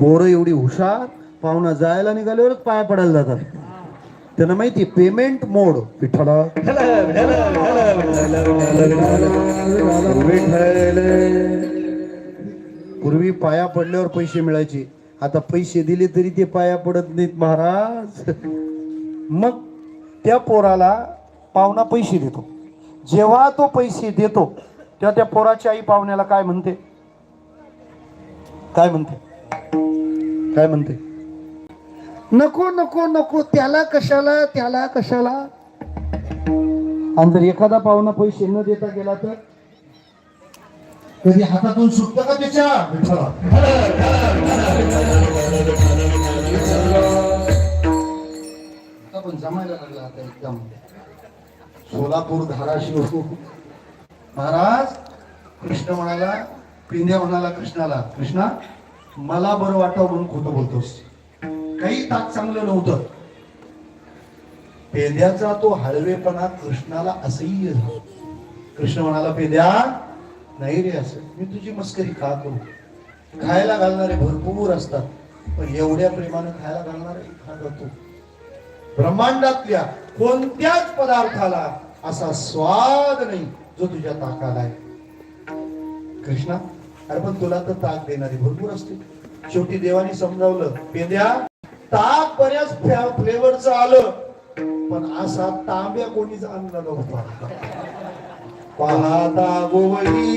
पोरं एवढी हुशार पाहुणा जायला निघाल्यावरच पाया पडायला जातात. त्यांना माहिती पेमेंट मोड विठ्ठला. पूर्वी पाया पडल्यावर पैसे मिळायचे. आता पैसे दिले तरी ते पाया पडत नाहीत महाराज. मग त्या पोराला पाहुणा पैसे देतो. जेव्हा तो पैसे देतो तेव्हा त्या पोराची आई पाहुण्याला काय म्हणते? काय म्हणते? काय म्हणते? नको नको नको त्याला कशाला त्याला कशाला? आणि जर एखादा पाहुणा पैसे न देता गेला तर? कधी हातातून सुटतं का त्याच्या. आता पण जमायला लागला आता एकदम. सोलापूर धाराशिव. महाराज कृष्ण म्हणाला पिंद्या म्हणाला कृष्णाला. कृष्णा मला बरं वाटावं म्हणून खोटं बोलतोस. काही ताक चांगलं नव्हतं. पेद्याचा तो हळवेपणा कृष्णाला असह्य झाला. कृष्ण म्हणाला पेद्या नाही रे असं. मी तुझी मस्करी का करू? खायला घालणारे भरपूर असतात पण एवढ्या प्रेमानं खायला घालणारे एखादा ब्रह्मांडातल्या कोणत्याच पदार्थाला असा स्वाद नाही जो तुझ्या ताकाला आहे. कृष्णा अरे पण तुला तर ताक देणारी भरपूर असते. शेवटी देवाने समजावलं पेंद्या ताक बऱ्याच फ्लेवरचं आलं पण असा तांब्या कोणीच आणला नव्हता. पाहता गोवळी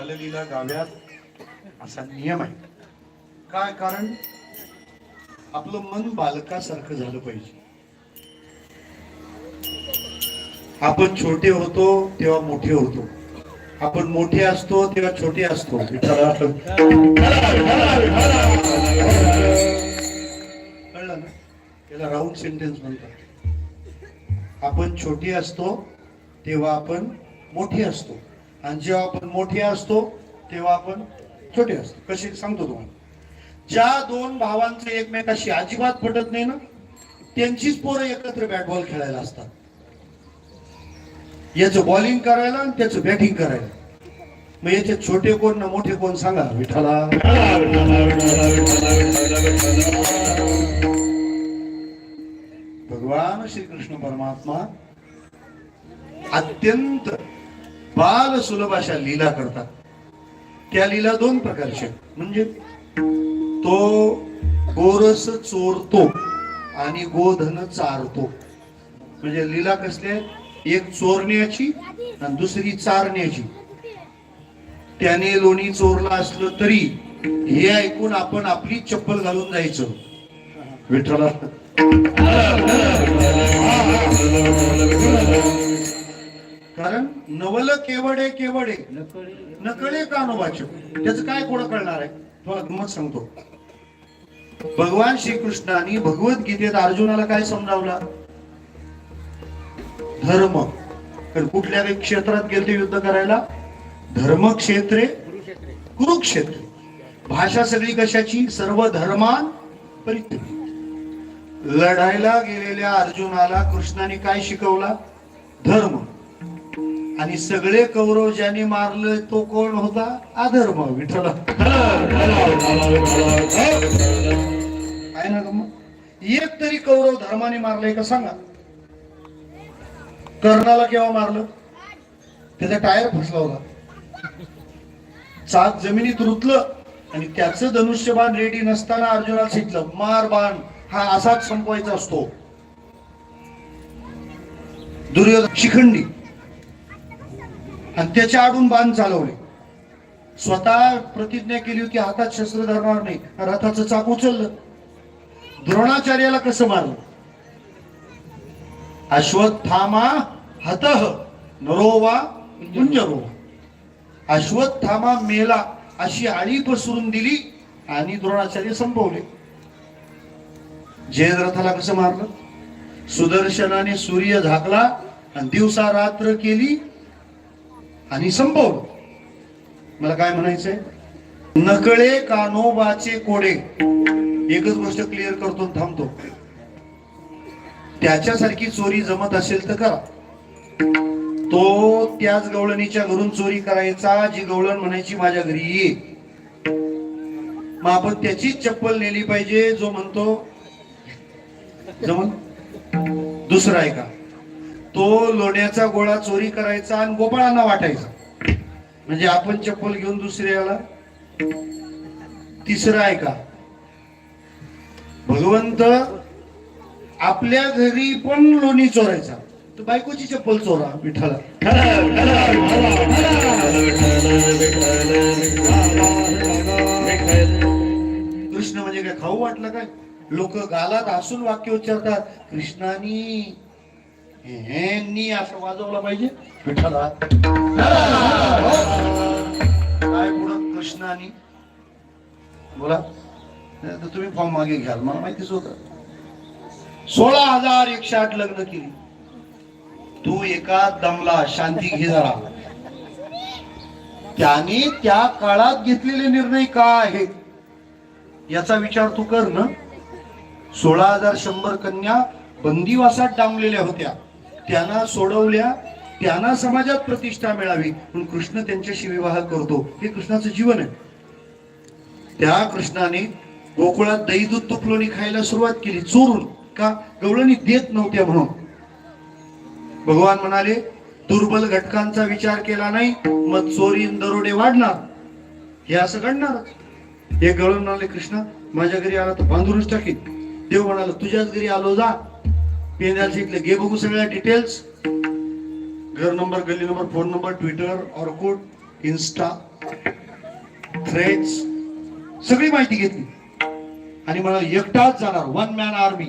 बाललीला गाव्यात असा नियम आहे. काय? कारण आपलं मन बालकासारखं झालं पाहिजे. आपण छोटे होतो तेव्हा मोठे होतो. आपण मोठे असतो तेव्हा छोटे असतो. कळलं ना? त्याला राऊंड सेंटेन्स म्हणतात. आपण छोटे असतो तेव्हा आपण मोठे असतो. आणि जेव्हा आपण मोठे असतो तेव्हा आपण छोटे असतो. कसे सांगतो तुम्हाला. ज्या दोन भावांचे एकमेकाशी अजिबात पटत नाही ना त्यांचीच पोरं एकत्र बॅट बॉल खेळायला असतात. याचं बॉलिंग करायला आणि त्याचं बॅटिंग करायला. मग याचे छोटे कोण ना मोठे कोण सांगा. विठाला भगवान श्रीकृष्ण परमात्मा अत्यंत बाल सुलभ अशा लीला करतात. त्या लीला दोन प्रकारच्या म्हणजे तो गोरस चोरतो आणि गोधन चारतो. म्हणजे लीला कसली आहे? एक चोरण्याची आणि दुसरी चारण्याची. त्याने लोणी चोरला असलं तरी हे ऐकून आपण आपली चप्पल घालून जायचं. विठ्ठला कारण नवल केवडे केवडे. नकळे कानोबाचे. त्याचं काय कोण कळणार आहे? तुम्हाला गमत सांगतो. भगवान श्रीकृष्णाने भगवद्गीतेत अर्जुनाला काय समजावला? धर्म. तर कुठल्या काही क्षेत्रात गेलते युद्ध करायला? धर्म क्षेत्रे कुरुक्षेत्र. भाषा सगळी कशाची? सर्व धर्मान परित्यजी लढायला गेलेल्या अर्जुनाला कृष्णाने काय शिकवला? धर्म. आणि सगळे कौरव ज्याने मारलं तो कोण होता? अधर्म विठ्ठल. आहे ना मग? एक तरी कौरव धर्माने मारलंय का सांगा? कर्णाला केव्हा मारलं? त्याचा टायर फसला होता. चाक जमिनीत रुतलं आणि त्याचं धनुष्यबाण रेडी नसताना अर्जुनाला शिकलं मार बाण हा असाच संपवायचा असतो. दुर्योधन शिखंडी. आणि त्याच्या आडून बाण चालवले. स्वतः प्रतिज्ञा केली होती हातात शस्त्र धरणार नाही रथाचं चाक उचललं. द्रोणाचार्याला कसं मारलं? अश्वत्थामा हत नरोवा कुंजरो अश्वत्थामा मेला अशी आळी पसरून दिली आणि द्रोणाचार्य संपवले. जयद्रथाला कसं मारलं? सुदर्शनाने सूर्य झाकला आणि दिवसा रात्र केली आणि संपवलं मला काय म्हणायचंय? नकळे कानोबाचे कोडे. एकच गोष्ट क्लिअर करतो थांबतो. त्याच्यासारखी चोरी जमत असेल तर करा. तो त्याच गवळणीच्या घरून चोरी करायचा जी गवळण म्हणायची माझ्या घरी ये. मग आपण त्याचीच चप्पल नेली पाहिजे जो म्हणतो जमन दुसरा आहे का? तो लोण्याचा गोळा चोरी करायचा आणि गोपाळांना वाटायचा. म्हणजे आपण चप्पल घेऊन दुसऱ्याला तिसरा आहे का? भगवंत आपल्या घरी पण लोणी चोरायचा. तर बायकोची चप्पल चोरा विठाला कृष्ण म्हणजे काय? खाऊ वाटलं काय? लोक गालात हसून वाक्य उच्चारतात. कृष्णानी असं वाजवलं पाहिजे. विठाला काय पुढं कृष्णाने? बोला. नाही तर तुम्ही फॉर्म मागे घ्याल. मला माहितीच होत. सोळा हजार एकशे आठ लग्न केली. तू एका दमला शांती घे जरा. त्याने त्या काळात घेतलेले निर्णय काय आहेत? याचा विचार तू कर ना. सोळा हजार शंभर कन्या बंदिवासात डांबलेल्या होत्या. त्यांना सोडवल्या त्यांना समाजात प्रतिष्ठा मिळावी. म्हणून कृष्ण त्यांच्याशी विवाह करतो. हे कृष्णाचं जीवन आहे. त्या कृष्णाने गोकुळात दही दूध तुपलोणी खायला सुरुवात केली. चोरून का? गवळणी देत नव्हत्या म्हणून. भगवान म्हणाले दुर्बल घटकांचा विचार केला नाही मग चोरी दरोडे वाढणार. हे असं घडणार हे गवळण म्हणाले कृष्ण माझ्या घरी आला तर बांधूनच टाकीन. देव म्हणाला तुझ्याच घरी आलो जा. पीएनएल इथले घे बघू सगळ्या डिटेल्स घर नंबर गल्ली number phone number Twitter Orkut Insta Threads सगळी माहिती घेतली. आणि मला एकटाच जाणार. One man army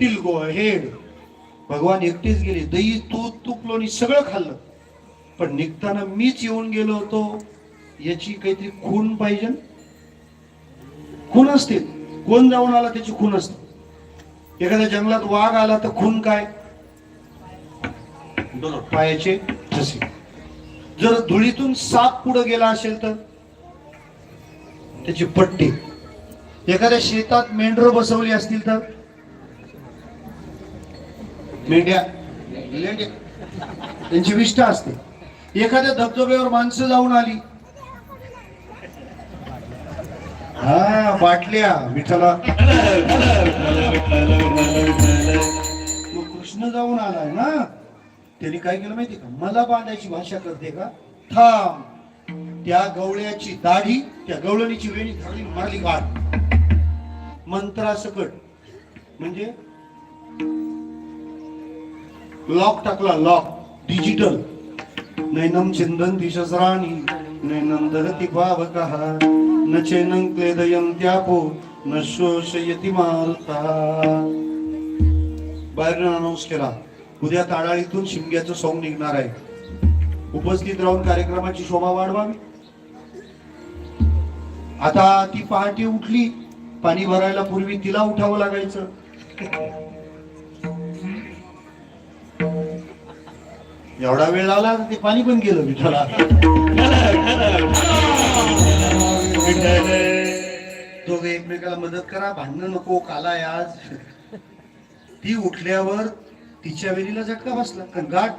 till go head. भगवान एकटेच गेले. दही तूप लोणी सगळं खाल्लं. पण निघताना मीच येऊन गेलो होतो. याची काहीतरी खून पाहिजे. खून असते कोण जाऊन आला त्याची खून असते एखाद्या जंगलात वाघ आला तर खून काय? पायाचे ठसे जर धुळीतून साप पुढे गेला असेल तर? त्याची पट्टी. एखाद्या शेतात मेंढर बसवली असतील तर? मेंढ्या. त्यांची विष्ठा असते. एखाद्या धबधब्यावर माणसं जाऊन आली. हा बाटल्या विठ्ठला मग कृष्ण जाऊन आलाय ना? त्याने काय केलं माहिती का? मला बांधायची भाषा करते का? थांब. त्या गवळ्याची दाढी त्या गवळणीची वेणी धरली मारली गाठ. मंत्रासकट. म्हणजे? लॉक टाकला लॉक. डिजिटल. नैनम चिंदन दिशसराणी नैनम धरती भाव कहा न चैनं क्लेदयं त्यापो न शोषयति मारुता. बाहेर अनाऊन्स केला. उद्या ताडाळीतून शिमग्याचं सॉंग निघणार आहे. उपस्थित राहून कार्यक्रमाची शोभा वाढवावी. आता ती पहाटे उठली पाणी भरायला पूर्वी तिला उठावं लागायचं. एवढा वेळ लावला तर ते पाणी पण गेलं विठ्ठला दोघे एकमेकाला मदत करा भांडणं नको काला आज. ती उठल्यावर तिच्या वेणीला झटका बसला. कारण गाठ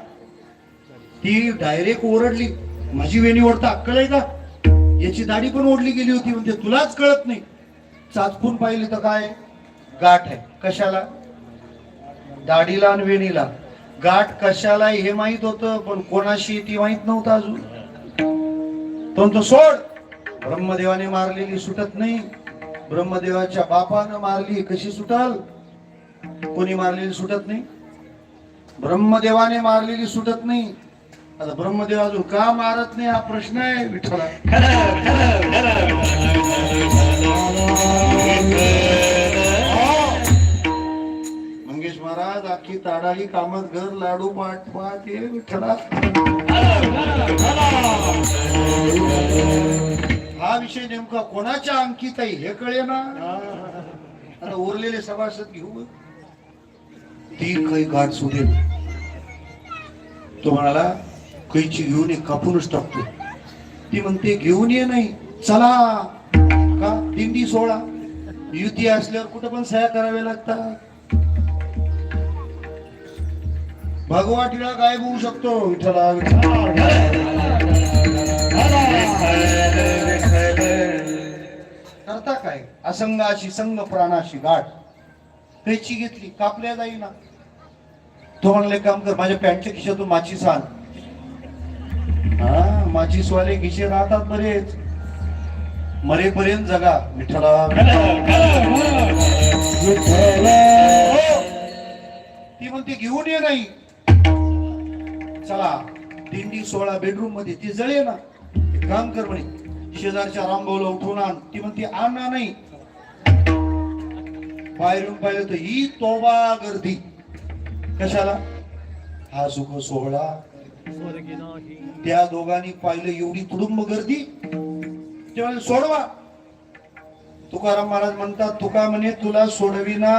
ती डायरेक्ट ओरडली. माझी वेणी ओढता अक्कल आहे का? याची दाढी पण ओढली गेली होती म्हणजे तुलाच कळत नाही. चाचपून पाहिलं तर काय? गाठ आहे. कशाला? दाढीला आणि वेणीला. गाठ कशाला हे माहीत होतं पण कोणाशी ती माहीत नव्हतं अजून. पण तो सोड! ब्रह्मदेवाने मारलेली सुटत नाही. ब्रह्मदेवाच्या बापानं मारली कशी सुटाल? कोणी मारलेली सुटत नाही. ब्रह्मदेवाने मारलेली सुटत नाही. आता ब्रह्मदेव अजून का मारत नाही? हा प्रश्न आहे विठ्ठला मंगेश महाराज आखी ताडाही कामत घर लाडू पाठ पाठ हे विठ्ठला विषय नेमका कोणाच्या अंकित आहे हे कळे ना आता उरलेले सभासद घेऊ ती काही गाठ सुटेल तो म्हणाला कैची घेऊन ये कापूनच टाकतो. ती म्हणते घेऊन ये नाही चला. का? दिंडी सोळा युती असल्यावर कुठं पण सह्या कराव्या लागतात. भगवा टिळा गायब होऊ शकतो. विठ्ठला करता काय? असंगाशी संग प्राणाशी गाठ. कैची घेतली कापल्या जाईना. तो म्हणले काम कर माझ्या पॅन्टच्या खिशातून माचीस आण हा माचीसवाले खिशे राहतात बरेच. मरेपर्यंत जगा. विठ्ठला ती म्हणते घेऊन ये नाही. चला दिंडी सोळा बेडरूममध्ये ती जळे ना काम कर म्हणे शेजारच्या रामभाऊला उठवून आण. ती म्हणते आणा नाही. बाहेरून पाहिलं तर ही तोबा गर्दी. कशाला? हा सुख सोहळा. त्या दोघांनी पाहिलं एवढी तुडुंब गर्दी. ते सोडवा. तुकाराम महाराज म्हणतात तुका म्हणे तुला सोडविना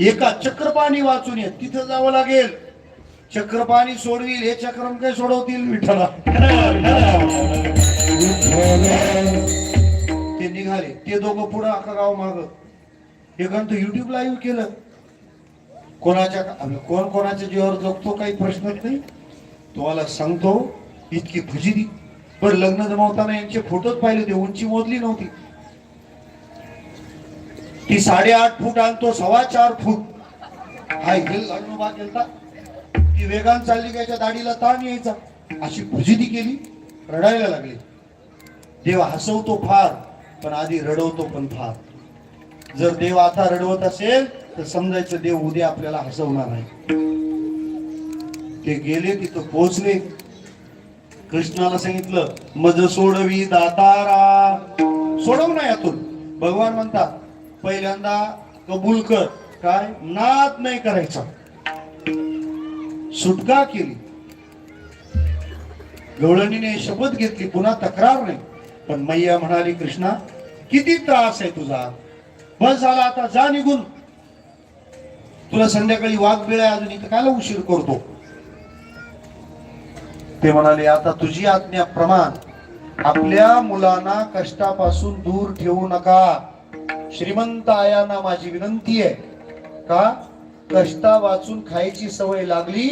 एका चक्रपाणी वाचून ये. तिथं जावं लागेल. चक्रपाणी सोडवी हे चक्रम काय सोडवतील? विठ्ठला ते निघाले. ते दोघं पुढं अख्खा गाव माग. एकांत युट्यूब लाईव्ह केलं. कोणाच्या कोण कोणाच्या जीवावर जगतो काही प्रश्नच नाही. तुम्हाला सांगतो इतकी फुजिरी पण लग्न जमवताना यांचे फोटोच पाहिले ते उंची मोजली नव्हती. ती साडेआठ फूट आणतो सव्वा चार फूट. हा हिल घालून उभा केलता ती वेगान चालली गायच्या दाढीला ताण यायचा. अशी फजिती केली. रडायला लागली. देव हसवतो फार पण आधी रडवतो पण फार. जर देव आता रडवत असेल तर समजायचं देव उद्या आपल्याला हसवणार आहे ते गेले तिथं पोहोचले. कृष्णाला सांगितलं मज सोडवी दातारा. सोडव ना यातून. भगवान म्हणतात पहिल्यांदा कबूल कर. काय? नाद नाही करायचा. सुटका केली. गवळणीने शपथ घेतली पुन्हा तक्रार नाही. पण मैया म्हणाली कृष्णा किती त्रास आहे तुझा? बस झाला आता जा निघून. तुला संध्याकाळी वाघ वेळ आहे अजून इथं कायला उशीर करतो? ते म्हणाले आता तुझी आज्ञा प्रमाण आपल्या मुलांना कष्टापासून दूर ठेवू नका. श्रीमंत आयाना माझी विनंती आहे का कष्टा वाचून खायची सवय लागली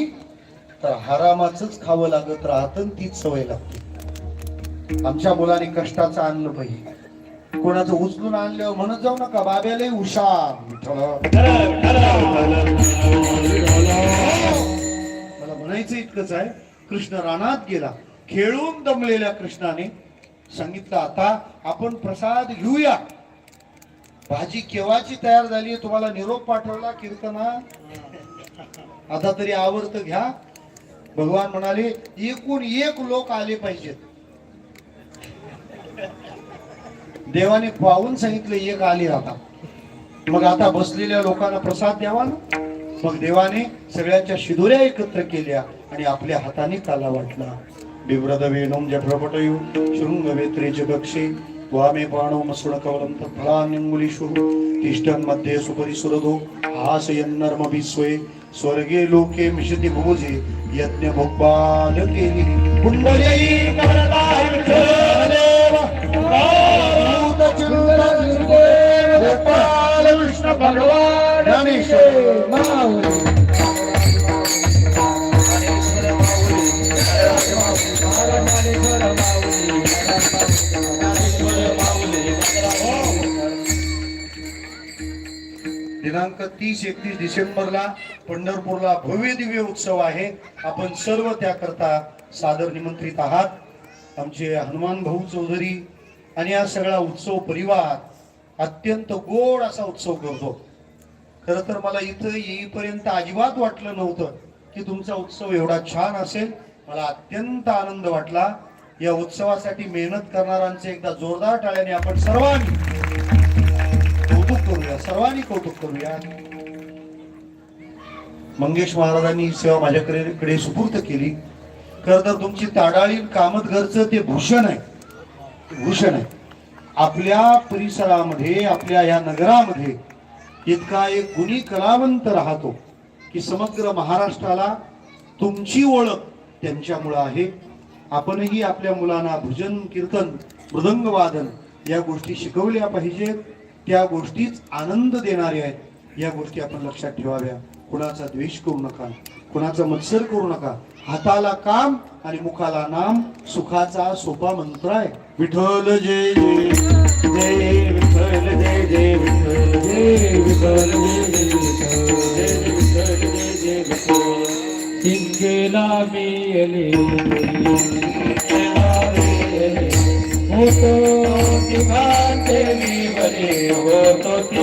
तर हरामाच खावं लागत राहत आणि तीच सवय लागते. आमच्या मुलाने कष्टाचं आणलं पाहिजे कोणाचं उचलून आणल्यावर म्हणत जाऊ नका बाब्याला हुशार. मला म्हणायचं इतकंच आहे कृष्ण रानात गेला. खेळून दमलेल्या कृष्णाने सांगितलं आता आपण प्रसाद घेऊया. भाजी केव्हाची तयार झाली तुम्हाला निरोप पाठवला कीर्तना? आता तरी आवर्त घ्या. भगवान म्हणाले एकूण एक लोक आले पाहिजेत. देवाने पाहून सांगितलं एक आली आता. मग आता बसलेल्या लोकांना प्रसाद द्यावा ना? मग देवाने सगळ्यांच्या शिदोऱ्या एकत्र केल्या आणि आपल्या हाताने काला वाटला. बिव्रद वेणोम जठरपटयु शृंग वेत्रे जगक्षे वामे पाणो मसुण कवलं फळान्यंगुलीषु तिष्ठनमध्ये सुपरिसुरधो हासयन्नर्म विस्वे स्वर्गे लोके मिशति भोजे यज्ञ भोपाल केली. कुंडली करता विठ्ठलदेव भगवान दिनांक तीस एकतीस डिसेंबरला पंढरपूरला भव्य दिव्य उत्सव आहे. आपण सर्व त्याकरता सादर निमंत्रित आहात. आमचे हनुमान भाऊ चौधरी आणि हा सगळा उत्सव परिवार अत्यंत गोड असा उत्सव करतो. खर तर मला इथं येईपर्यंत अजिबात वाटलं नव्हतं की तुमचा उत्सव एवढा छान असेल. मला अत्यंत आनंद वाटला. या उत्सवासाठी मेहनत करणाऱ्यांचे एकदा जोरदार टाळ्याने आपण सर्वांनी कौतुक करूया सर्वांनी कौतुक करूया. मंगेश महाराजांनी ही सेवा माझ्याकडे सुपूर्त केली. खर तर तुमची ताडाळी कामतघरचं ते भूषण आहे. ते भूषण आहे. आपल्या परिसरामध्ये आपल्या या नगरामध्ये इतका एक गुणी कलावंत राहतो की समग्र महाराष्ट्राला तुमची ओळख त्यांच्यामुळं आहे. आपणही आपल्या मुलांना भजन कीर्तन मृदंग वादन या गोष्टी शिकवल्या पाहिजेत. त्या गोष्टीच आनंद देणाऱ्या आहेत. या गोष्टी आपण लक्षात ठेवाव्या. कुणाचा द्वेष करू नका. कुणाचा मत्सर करू नका. हाताला काम आणि मुखाला नाम सुखाचा सोपा मंत्र आहे. विठ्ठल जय जय जय विठ्ठल जय जय विठ्ठल जय विठ्ठल जय जय विठ्ठल. जय विठ्ठल जय विठ्ठल होतो मी बरे होतो मी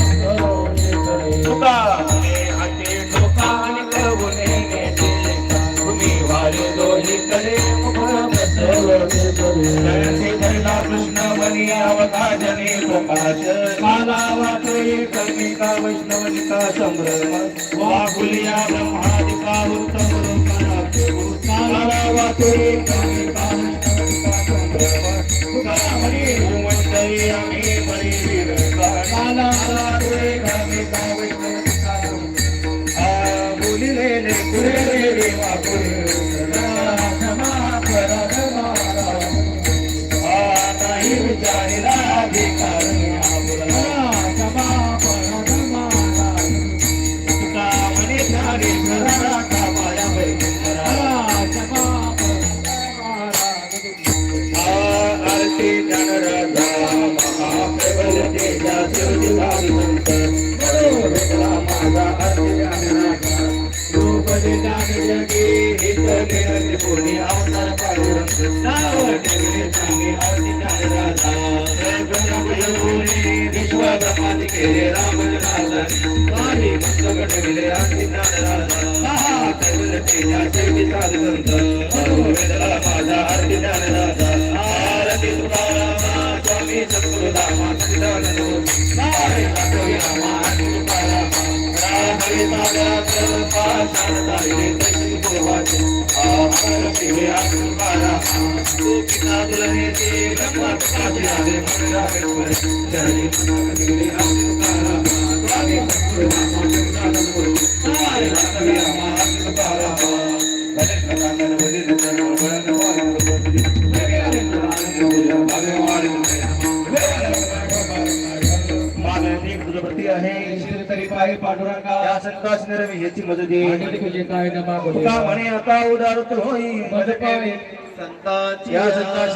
माला वाटे कविका वैष्णवनिका संभ्रम वाकुलिया ब्रह्मादिका उत्तम माला वाटे कविता पुस्तक ठेवले आरती ज्ञानराजा महाप्रबल तेजा शिवजी संत बरो भेटला माझा आरती ज्ञानराजा आरती तुकारामा स्वामी सद्गुरुदामा सच्चिदानंद नारे पाठवी रामा आरती तुकारामा रामवे सागरात पाषाणताईने दक्षिण पूर्वाचे आमर शिवे आरती तुकारामा तू पिता तुलनेचे ब्रह्मा तुकाचे आले मंगळागेश्वर जय आहे निरवी ह्याची मदत येईल तुझे काय नमा म्हणे आता उदार होई मज पावे संताची या संतास